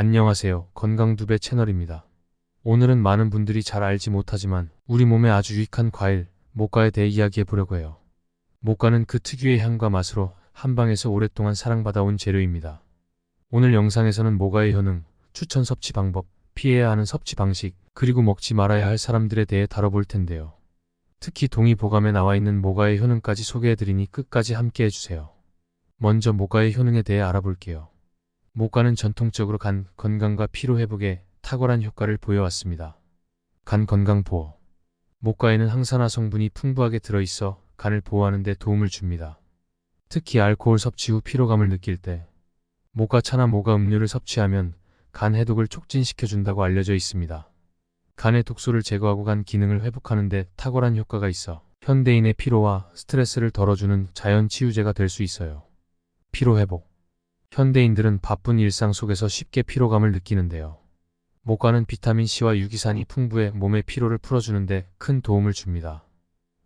안녕하세요. 건강 두배 채널입니다. 오늘은 많은 분들이 잘 알지 못하지만 우리 몸에 아주 유익한 과일, 모과에 대해 이야기해 보려고 해요. 모과는 그 특유의 향과 맛으로 한방에서 오랫동안 사랑받아온 재료입니다. 오늘 영상에서는 모과의 효능, 추천 섭취 방법, 피해야 하는 섭취 방식, 그리고 먹지 말아야 할 사람들에 대해 다뤄볼 텐데요. 특히 동의보감에 나와 있는 모과의 효능까지 소개해드리니 끝까지 함께 해주세요. 먼저 모과의 효능에 대해 알아볼게요. 모과는 전통적으로 간 건강과 피로 회복에 탁월한 효과를 보여왔습니다. 간 건강 보호. 모과에는 항산화 성분이 풍부하게 들어있어 간을 보호하는 데 도움을 줍니다. 특히 알코올 섭취 후 피로감을 느낄 때 모과 차나 모과 음료를 섭취하면 간 해독을 촉진시켜준다고 알려져 있습니다. 간의 독소를 제거하고 간 기능을 회복하는 데 탁월한 효과가 있어 현대인의 피로와 스트레스를 덜어주는 자연 치유제가 될 수 있어요. 피로 회복. 현대인들은 바쁜 일상 속에서 쉽게 피로감을 느끼는데요. 모과는 비타민C와 유기산이 풍부해 몸의 피로를 풀어주는데 큰 도움을 줍니다.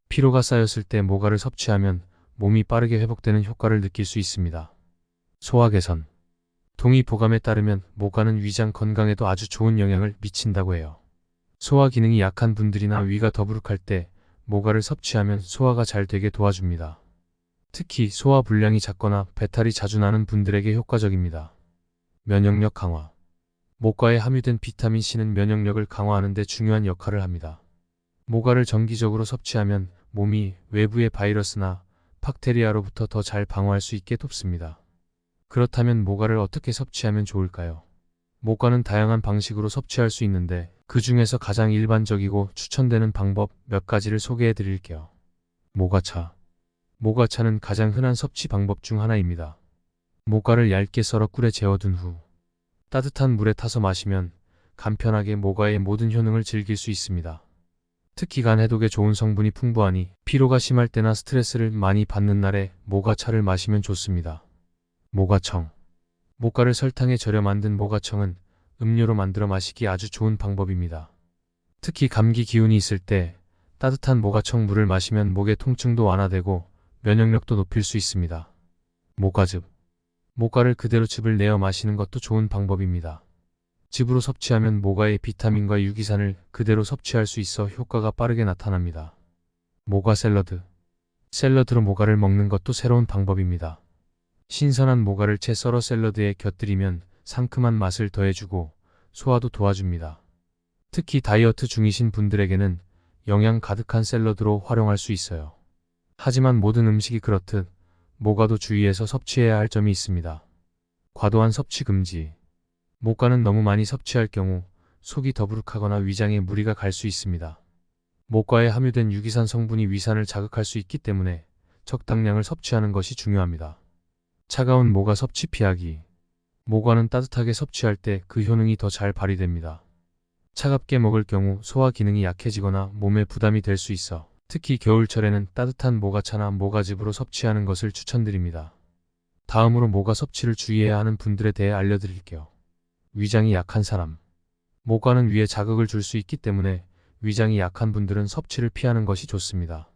피로가 쌓였을 때 모과를 섭취하면 몸이 빠르게 회복되는 효과를 느낄 수 있습니다. 소화 개선. 동의 보감에 따르면 모과는 위장 건강에도 아주 좋은 영향을 미친다고 해요. 소화 기능이 약한 분들이나 위가 더부룩할 때 모과를 섭취하면 소화가 잘 되게 도와줍니다. 특히 소화 불량이 작거나 배탈이 자주 나는 분들에게 효과적입니다. 면역력 강화. 모과에 함유된 비타민C는 면역력을 강화하는 데 중요한 역할을 합니다. 모과를 정기적으로 섭취하면 몸이 외부의 바이러스나 박테리아로부터 더 잘 방어할 수 있게 돕습니다. 그렇다면 모과를 어떻게 섭취하면 좋을까요? 모과는 다양한 방식으로 섭취할 수 있는데 그 중에서 가장 일반적이고 추천되는 방법 몇 가지를 소개해 드릴게요. 모과차. 모과차는 가장 흔한 섭취 방법 중 하나입니다. 모과를 얇게 썰어 꿀에 재워둔 후 따뜻한 물에 타서 마시면 간편하게 모과의 모든 효능을 즐길 수 있습니다. 특히 간 해독에 좋은 성분이 풍부하니 피로가 심할 때나 스트레스를 많이 받는 날에 모과차를 마시면 좋습니다. 모과청. 모과를 설탕에 절여 만든 모과청은 음료로 만들어 마시기 아주 좋은 방법입니다. 특히 감기 기운이 있을 때 따뜻한 모과청 물을 마시면 목의 통증도 완화되고 면역력도 높일 수 있습니다. 모과즙. 모과를 그대로 즙을 내어 마시는 것도 좋은 방법입니다. 즙으로 섭취하면 모과의 비타민과 유기산을 그대로 섭취할 수 있어 효과가 빠르게 나타납니다. 모과 샐러드. 샐러드로 모과를 먹는 것도 새로운 방법입니다. 신선한 모과를 채 썰어 샐러드에 곁들이면 상큼한 맛을 더해주고 소화도 도와줍니다. 특히 다이어트 중이신 분들에게는 영양 가득한 샐러드로 활용할 수 있어요. 하지만 모든 음식이 그렇듯 모과도 주의해서 섭취해야 할 점이 있습니다. 과도한 섭취 금지. 모과는 너무 많이 섭취할 경우 속이 더부룩하거나 위장에 무리가 갈 수 있습니다. 모과에 함유된 유기산 성분이 위산을 자극할 수 있기 때문에 적당량을 섭취하는 것이 중요합니다. 차가운 모과 섭취 피하기. 모과는 따뜻하게 섭취할 때 그 효능이 더 잘 발휘됩니다. 차갑게 먹을 경우 소화 기능이 약해지거나 몸에 부담이 될 수 있어 특히 겨울철에는 따뜻한 모과차나 모과즙으로 섭취하는 것을 추천드립니다. 다음으로 모과 섭취를 주의해야 하는 분들에 대해 알려드릴게요. 위장이 약한 사람. 모과는 위에 자극을 줄 수 있기 때문에 위장이 약한 분들은 섭취를 피하는 것이 좋습니다.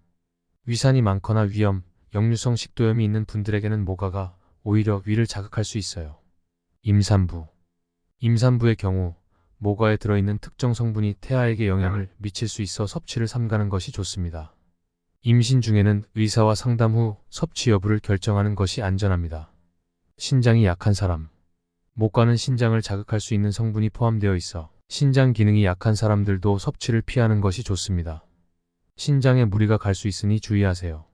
위산이 많거나 위염, 역류성 식도염이 있는 분들에게는 모과가 오히려 위를 자극할 수 있어요. 임산부. 임산부의 경우 모과에 들어있는 특정 성분이 태아에게 영향을 미칠 수 있어 섭취를 삼가는 것이 좋습니다. 임신 중에는 의사와 상담 후 섭취 여부를 결정하는 것이 안전합니다. 신장이 약한 사람. 모과는 신장을 자극할 수 있는 성분이 포함되어 있어 신장 기능이 약한 사람들도 섭취를 피하는 것이 좋습니다. 신장에 무리가 갈 수 있으니 주의하세요.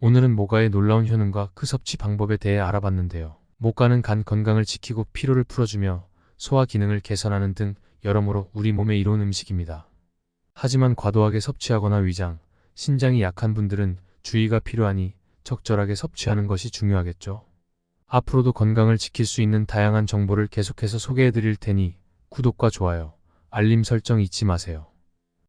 오늘은 모과의 놀라운 효능과 그 섭취 방법에 대해 알아봤는데요. 모과는 간 건강을 지키고 피로를 풀어주며 소화 기능을 개선하는 등 여러모로 우리 몸에 이로운 음식입니다. 하지만 과도하게 섭취하거나 위장, 신장이 약한 분들은 주의가 필요하니 적절하게 섭취하는 것이 중요하겠죠. 앞으로도 건강을 지킬 수 있는 다양한 정보를 계속해서 소개해 드릴 테니 구독과 좋아요, 알림 설정 잊지 마세요.